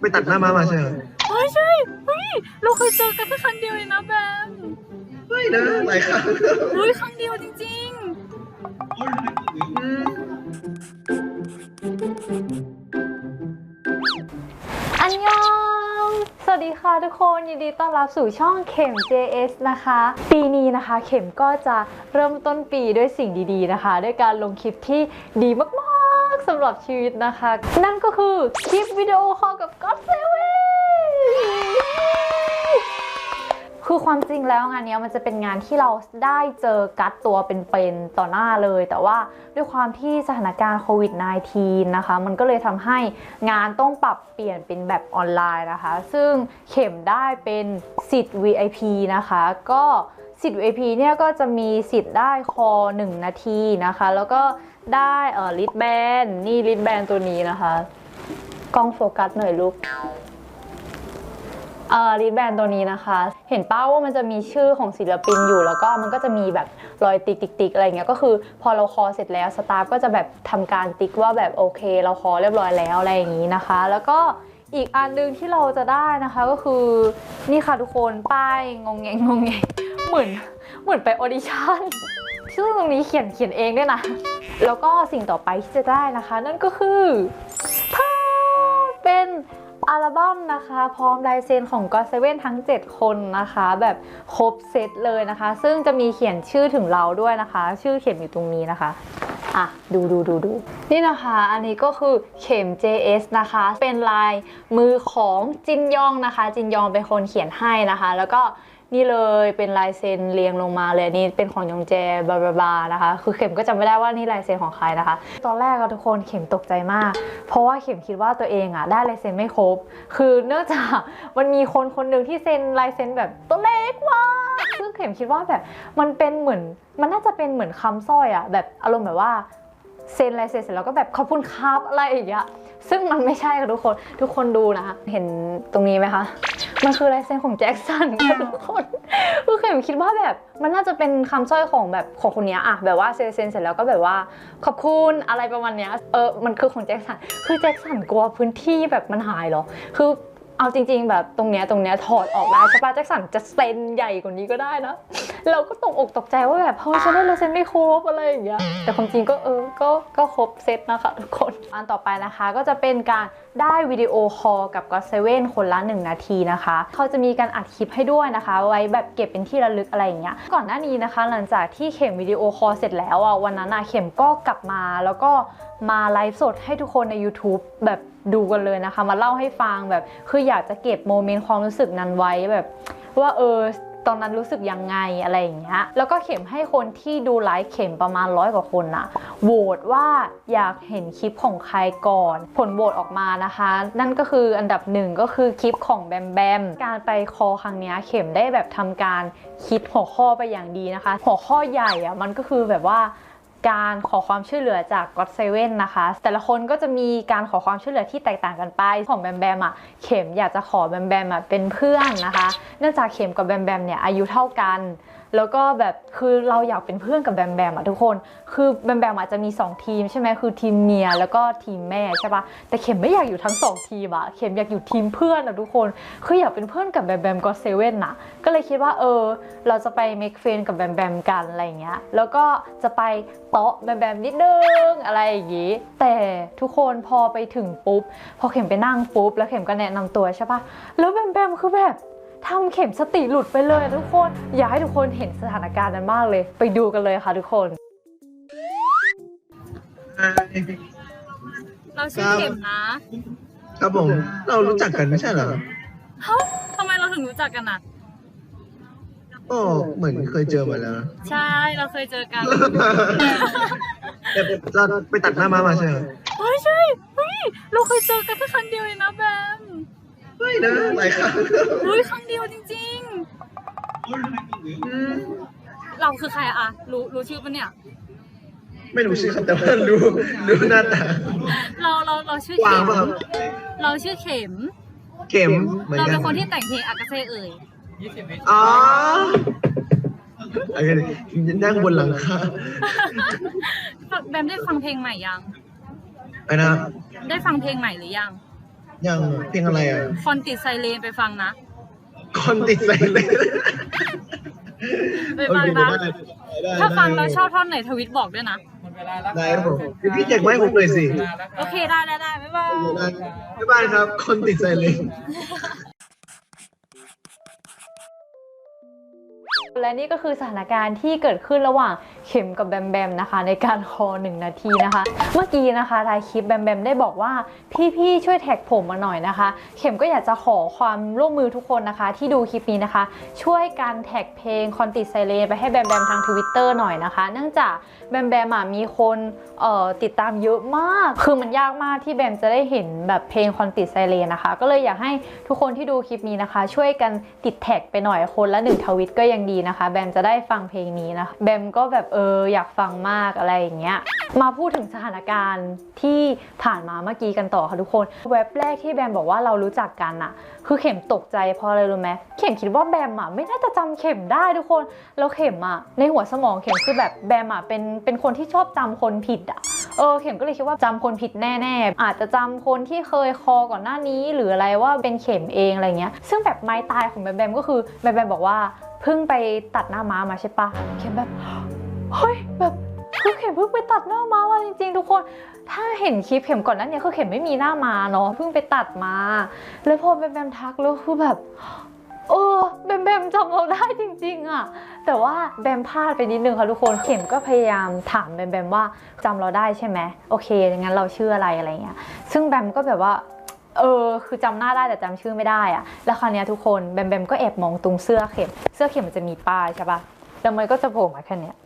ไปตัดหน้ามามาใช่ไหมเฮ้ยใช่เฮ้ยเราเคยเจอกันแค่ครั้งเดียวเองนะแบมไม่นะหลายครั้งเฮ้ยครั้งเดียวจริงอืมอันยอง สวัสดีค่ะทุกคนยินดีต้อนรับสู่ช่องเข็ม JS นะคะ ปีนี้นะคะ เข็มก็จะเริ่มต้นปีด้วยสิ่งดีๆนะคะ ด้วยการลงคลิปที่ดีมากๆ สำหรับชีวิตนะคะ นั่นก็คือคลิปวิดีโอคอลกับ God Seven คือความจริงแล้วงานนี้มันจะเป็นงานที่เราได้เจอกัดตัวเป็นๆต่อหน้าเลย แต่ว่าด้วยความที่สถานการณ์โควิด -19 นะคะ มันก็เลยทำให้งานต้องปรับเปลี่ยนเป็นแบบออนไลน์นะคะ ซึ่งเข็มได้เป็นสิทธิ์ VIP นะคะ ก็สิทธิ์ VIP เนี่ยก็จะมีสิทธิ์ได้คอ 1 นาทีนะคะ แล้วก็ ได้เออลิดแบนนี่ลิดแบนตัวนี้นะคะกล้องโฟกัสหน่อยลูกเออรีดแบนตัวนี้นะคะ เห็นป้าว่ามันจะมีชื่อของศิลปินอยู่ แล้วก็มันก็จะมีแบบรอยติ๊กติ๊กอะไรเงี้ยก็คือ พอเราคอเสร็จแล้วสตาฟก็จะแบบทำการติ๊กว่าแบบโอเค เราคอเรียบร้อยแล้วอะไรอย่างนี้นะคะ แล้วก็อีกอันหนึงที่เราจะได้นะคะก็คือนี่ค่ะทุกคนป้ายงงแงงงงแงงเหมือนเหมือนไปออดิชั่นซึ่งตรงนี้เขียนเขียนเองด้วยนะ แล้วก็สิ่งต่อไปที่จะได้นะคะ นั่นก็คือถ้าเป็นอัลบั้มนะคะ พร้อมลายเซ็นของ God Seven ทั้ง 7 คนนะคะ แบบครบเซตเลยนะคะ ซึ่งจะมีเขียนชื่อถึงเราด้วยนะคะ ชื่อเขียนอยู่ตรงนี้นะคะอะดูดูดูดูนี่นะคะ อันนี้ก็คือเข็ม JS นะคะ เป็นลายมือของจินยองนะคะ จินยองเป็นคนเขียนให้นะคะ แล้วก็ นี่เลยเป็นลายเซ็นเรียงลงมาเลยนี่เป็นของยองแจบาบาบานะคะ คือเข็มก็จำไม่ได้ว่านี่ลายเซ็นของใครนะคะ ตอนแรกอะทุกคนเข็มตกใจมาก เพราะว่าเข็มคิดว่าตัวเองอะได้ลายเซ็นไม่ครบ คือเนื่องจากมันมีคนคนหนึ่งที่เซ็นลายเซ็นแบบตัวเล็กมากซึ่งเข็มคิดว่าแบบมันเป็นเหมือนมันน่าจะเป็นเหมือนคำสร้อยอะแบบอารมณ์แบบว่าเซ็นลายเซ็นเสร็จแล้วก็แบบขอบคุณครับอะไรอย่างเงี้ยซึ่งมันไม่ใช่ค่ะทุกคนทุกคนดูนะคะเห็นตรงนี้ไหมคะ มันคือลายเซ็นของแจ็คสันทุกคนคือเข็มคิดว่าแบบมันน่าจะเป็นคำสร้อยของแบบของคนนี้อะแบบว่าเซ็นเซ็นเสร็จแล้วก็แบบว่าขอบคุณอะไรประมาณเนี้ยเออมันคือของแจ็คสันคือแจ็คสันกลัวพื้นที่แบบมันหายเหรอคือ เอาจริง ๆ แบบตรงเนี้ยตรงเนี้ยถอดออกได้ใช่ปะแจ็คสันจะเซ็นใหญ่กว่านี้ก็ได้นะ เราก็ตกอกตกใจว่าแบบเฮ้ยฉันได้ลายเซ็นไม่ครบอะไรอย่างเงี้ยแต่ความจริงก็เออก็ก็ครบเซตนะคะทุกคน อันต่อไปนะคะก็จะเป็นการได้วิดีโอคอลกับ God Seven คนละ 1 นาทีนะคะ เขาจะมีการอัดคลิปให้ด้วยนะคะ ไว้แบบเก็บเป็นที่ระลึกอะไรอย่างเงี้ยก่อนหน้านี้นะคะ หลังจากที่เข็มวิดีโอคอลเสร็จแล้วอะวันนั้นอะเข็มก็กลับมาแล้วก็มาไลฟ์สดให้ทุกคนใน YouTube แบบ ดูกันเลยนะคะ มาเล่าให้ฟังแบบคืออยากจะเก็บโมเมนต์ความรู้สึกนั้นไว้แบบ ว่าเออตอนนั้นรู้สึกยังไงอะไรอย่างเงี้ย แล้วก็เข็มให้คนที่ดูไลฟ์เข็มประมาณร้อยกว่าคนน่ะโหวตว่าอยากเห็นคลิปของใครก่อน ผลโหวตออกมานะคะ นั่นก็คืออันดับหนึ่งก็คือคลิปของแบมแบม การไปคอครั้งเนี้ยเข็มได้แบบทำการคิดหัวข้อไปอย่างดีนะคะ หัวข้อใหญ่อะมันก็คือแบบว่า การขอความช่วยเหลือจาก God Seven นะคะ แต่ละคนก็จะมีการขอความช่วยเหลือที่แตกต่างกันไป ของแบมแบมอะเข็มอยากจะขอแบมแบมอะเป็นเพื่อนนะคะ เนื่องจากเข็มกับแบมแบมเนี่ยอายุเท่ากัน แล้วก็แบบคือเราอยากเป็นเพื่อนกับแบมแบมอะทุกคน คือแบมแบมอาจจะมี 2 ทีมใช่ไหมคือทีมเมียแล้วก็ทีมแม่ใช่ปะแต่เข็มไม่อยากอยู่ทั้ง 2 ทีมอะเข็มอยากอยู่ทีมเพื่อนอะทุกคน คืออยากเป็นเพื่อนกับแบมแบมก็เซเว่นน่ะก็เลยคิดว่าเออ เราจะไปเมคเฟนกับแบมแบมกันอะไรเงี้ย แล้วก็จะไปเตาะแบมแบมนิดนึงอะไรอย่างงี้ แต่ทุกคนพอไปถึงปุ๊บ พอเข็มไปนั่งปุ๊บ แล้วเข็มก็แนะนำตัวใช่ปะแล้วแบมแบมคือแบบ ทำเข็มสติหลุดไปเลยอะทุกคน อยากให้ทุกคนเห็นสถานการณ์นั้นมากเลย ไปดูกันเลยค่ะทุกคนๆเราชื่อเข็มนะครับผมเรารู้จักกันไม่ใช่เหรอเฮ้าทำไมเราถึงรู้จักกันอะก็เหมือนเคยเจอมาแล้วนะใช่เราเคยเจอกันแต่เราไปตัดหน้ามามาใช่ไหมเฮ้ยใช่เฮ้ยเราเคยเจอกันแค่ครั้งเดียวเองนะแบม ไม่นะหลายครั้งเฮ้ยครั้งเดียวจริงอืมๆเราคือใครอะรู้รู้ชื่อปะเนี่ย ไม่รู้ชื่อครับแต่ว่ารู้รู้หน้าตา เราเราเราชื่อวาเข็งมป่ะครับเราชื่อเข็ม เข็มเหมือนเรากัเป็นนคนที่แต่งเพลงอากาเซ่เอ่ย อ๋อโอเคนั่งบนหลังคาแบมได้ฟังเพลงใหม่ยังไอ้นะได้ฟังเพลงใหม่หรือยัง ยังเพลงอะไรอะ คนติดไซเรนไปฟังนะ คนติดใจเลยไปฟังโอเคนะได้ได้ถ้าฟังได้แล้วชอบท่อนไหนทวิตบอกด้วยนะ ได้ครับผมพี่แจกไม้ผมเลยสิ โอเคได้ได้ได้บ๊ายบายบ๊ายบายครับ คนติดใจเลยและนี่ก็คือสถานการณ์ที่เกิดขึ้นระหว่าง เข็มกับแบมแบมนะคะ ในการคอหนึ่งนาทีนะคะ เมื่อกี้นะคะทายคลิปแบมแบมได้บอกว่าพี่ๆช่วยแท็กผมมาหน่อยนะคะ เข็มก็อยากจะขอความร่วมมือทุกคนนะคะ ที่ดูคลิปนี้นะคะ ช่วยการแท็กเพลงคอนติไซเลนไปให้แบมแบมทางทวิตเตอร์หน่อยนะคะ เนื่องจากแบมแบมมีคนติดตามเยอะมาก คือมันยากมากที่แบมจะได้เห็นแบบเพลงคอนติไซเลนนะคะ ก็เลยอยากให้ทุกคนที่ดูคลิปนี้นะคะ ช่วยกันติดแท็กไปหน่อยคนละหนึ่งทวิตก็ยังดีนะคะ แบมจะได้ฟังเพลงนี้นะคะแบมก็แบบเอออยากฟังมากอะไรอย่างเงี้ยมาพูดถึงสถานการณ์ที่ผ่านมาเมื่อกี้กันต่อค่ะทุกคนเว็บแรกที่แบมบอกว่าเรารู้จักกันอะคือเข็มตกใจเพราะอะไรรู้ไหมเข็มคิดว่าแบมอะไม่น่าจะจำเข็มได้ทุกคนแล้วเข็มอะในหัวสมองเข็มคือแบบแบมอะเป็นเป็นคนที่ชอบจำคนผิดอะเออเข็มก็เลยคิดว่าจำคนผิดแน่ๆ อาจจะจำคนที่เคยคอก่อนหน้านี้ หรืออะไรว่าเป็นเข็มเองอะไรเงี้ย ซึ่งแบบไม้ตายของแบมแบมก็คือแบมแบมบอกว่าเพิ่งไปตัดหน้าม้ามาใช่ปะเข็มแบบ เฮ้ยแบบคือเข็มเพิ่งไปตัดหน้ามาว่าจริงๆ ทุกคน ถ้าเห็นคลิปเข็มก่อนนั้นเนี่ยคือเข็มไม่มีหน้ามาเนาะเพิ่งไปตัดมา แล้วพอแบมแบมทักแล้วคือแบบเออแบมแบมจำเราได้จริง ๆอะแต่ว่าแบมพลาดไปนิดนึงค่ะทุกคนเข็มก็พยายามถามแบมแบมว่าจำเราได้ใช่ไหมโอเคงั้นเราชื่ออะไรอะไรเงี้ยซึ่งแบมก็แบบว่าเออคือจำหน้าได้แต่จำชื่อไม่ได้อะแล้วคราวนี้ทุกคนแบมแบมก็แอบมองตรงเสื้อเข็ม เสื้อเข็มมันจะมีป้ายใช่ปะแล้วมันก็จะโผล่มาแค่เนี้ย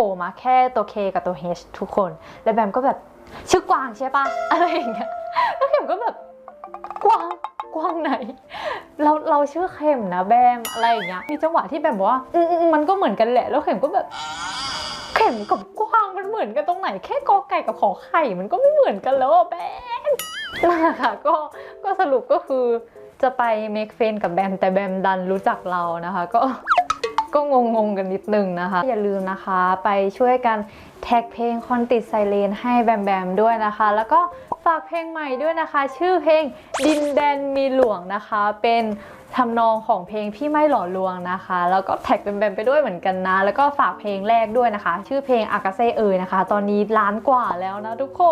ผล่มาแค่ตัว K กับตัว H ทุกคน แล้วแบมก็แบบชื่อกวางใช่ปะอะไรอย่างเงี้ยแล้วเข็มก็แบบกวางกวางไหน เราเราชื่อเข็มนะแบมอะไรอย่างเงี้ยมีจังหวะที่แบมบอกว่าอืมมันก็เหมือนกันแหละ แล้วเข็มก็แบบ เข็มกับกวางมันเหมือนกันตรงไหน แค่กอไก่กับขอไข่มันก็ไม่เหมือนกันแล้วแบมนั่นแหละค่ะก็ก็สรุปก็คือจะไปเมคเฟนกับแบมแต่แบมดันรู้จักเรานะคะ ก็ ก็งงๆกันนิดนึงนะคะ อย่าลืมนะคะไปช่วยกันแท็กเพลงคอนติดไซเลนให้แบมแบมด้วยนะคะ แล้วก็ฝากเพลงใหม่ด้วยนะคะ ชื่อเพลงดินแดนมีหลวงนะคะ เป็นทำนองของเพลงพี่ไม่หล่อลวงนะคะ แล้วก็แท็กแบมแบมไปด้วยเหมือนกันนะ แล้วก็ฝากเพลงแรกด้วยนะคะ ชื่อเพลงอากาเซ่เอ่ยนะคะ ตอนนี้ล้านกว่าแล้วนะทุกค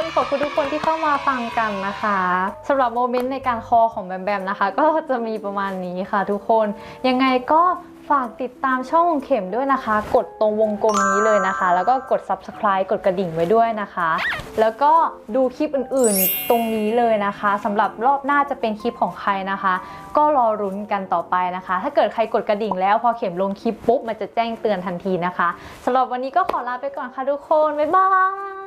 น ขอบคุณทุกคนที่เข้ามาฟังกันนะคะสำหรับโมเมนต์ในการคอของแบมแบมนะคะ ก็จะมีประมาณนี้ค่ะทุกคน ยังไงก็ ฝากติดตามช่องของเข็มด้วยนะคะ กดตรงวงกลมนี้เลยนะคะ แล้วก็กด subscribe กดกระดิ่งไว้ด้วยนะคะ แล้วก็ดูคลิปอื่นๆตรงนี้เลยนะคะสำหรับรอบหน้าจะเป็นคลิปของใครนะคะ ก็รอรุ้นกันต่อไปนะคะ ถ้าเกิดใครกดกระดิ่งแล้วพอเข็มลงคลิปปุ๊บมันจะแจ้งเตือนทันทีนะคะสำหรับวันนี้ก็ขอลาไปก่อนค่ะทุกคนบ๊ายบาย